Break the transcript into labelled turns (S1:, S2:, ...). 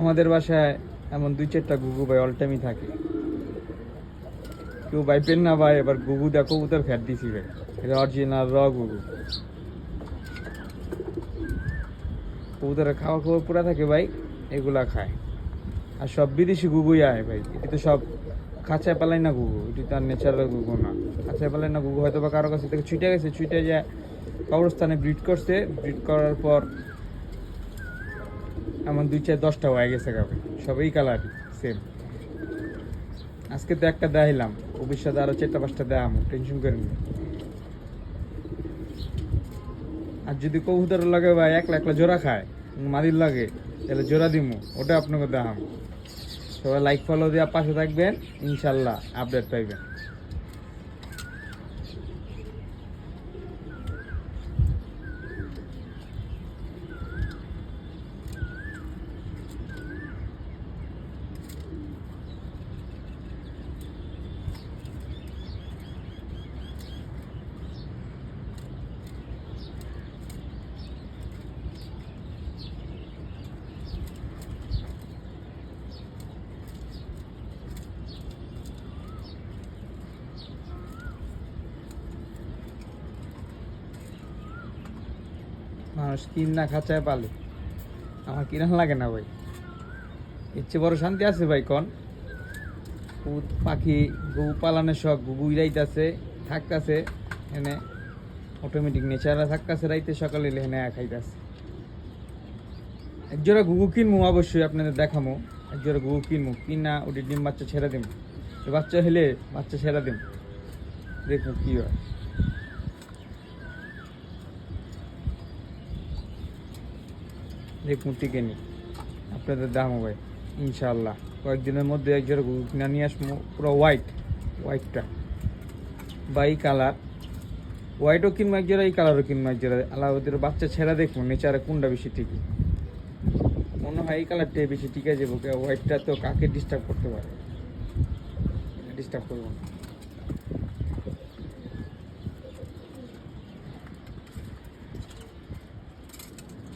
S1: আমাদের বাসায় এমন দুই চারটা গুগু ভাই অল টাইমই থাকে। কেউ ভাই পেন না ভাই এবার গুগু দেখো কবুতর ফ্যাট দিছি ভাই। এটা অরিজিনাল র গুগু। কবুতরের খাওয়া খাওয়া পুরা থাকে ভাই, এগুলা খায়। আর সব বিদেশি গুগুই আয় ভাই, এটি তো সব খাঁচায় পালাই না গুগু, এটি তার ন্যাচারাল গুগু না। খাঁচায় পালাই না গুগু হয়তো বা কারও কাছে থেকে ছুটে গেছে ছুটে যায় কবরস্থানে ব্রিড করছে ব্রিড করার পর এমন দুই চার দশটা হয়ে গেছে গাবে সবই কালার সেম আজকে তো একটা দেখাইলাম, ভবিষ্যতে আরও চারটা পাঁচটা দেখাম টেনশন করেন। আর যদি কবুতর লাগে বা একলা একলা জোড়া খায়, মাদির লাগে, তাহলে জোড়া দিমু, ওটা আপনাকে দেখাম। সবাই লাইক ফলো দিয়ে পাশে থাকবেন, ইনশাল্লাহ আপডেট পাইবেন। মানুষ কিন না খাঁচায় পালে। আমার কিনা লাগে না ভাই। ইচ্ছে বড় শান্তি আছে ভাই, কন। উট পাখি গু পালানের শখ গুগু ইরাইতাছে থাকতাছে, এনে অটোমেটিক নেচারে থাকতাছে, রাইতে সকালে এলে এনে খাইতাছে। একজোড়া গুগু কিনবো অবশ্যই, আপনাদের দেখামো। একজোড়া গুগু কিনবো কিনা ওটি ডিম বাচ্চা ছেড়ে দিম। বাচ্চা হলে বাচ্চা ছেড়ে দিম। দেখব কি হয়। দেখুন টিকে নি আপনাদের দাম হবে ইনশাল্লাহ কয়েকদিনের মধ্যে এক জোড়া কিনা নিয়ে আসব, পুরো হোয়াইট হোয়াইটটা বা এই কালার হোয়াইটও কিনবো এক জোড়া, এই কালারও কিনবো এক জোড়া। আল্লাহ ওদের বাচ্চা ছেড়া দেখব, নেচারে কোনটা বেশি টিকি মনে হয় এই কালারটাই বেশি টিকে যাব হোয়াইটটা তো কাকে ডিস্টার্ব করতে পারে? ডিস্টার্ব করব না।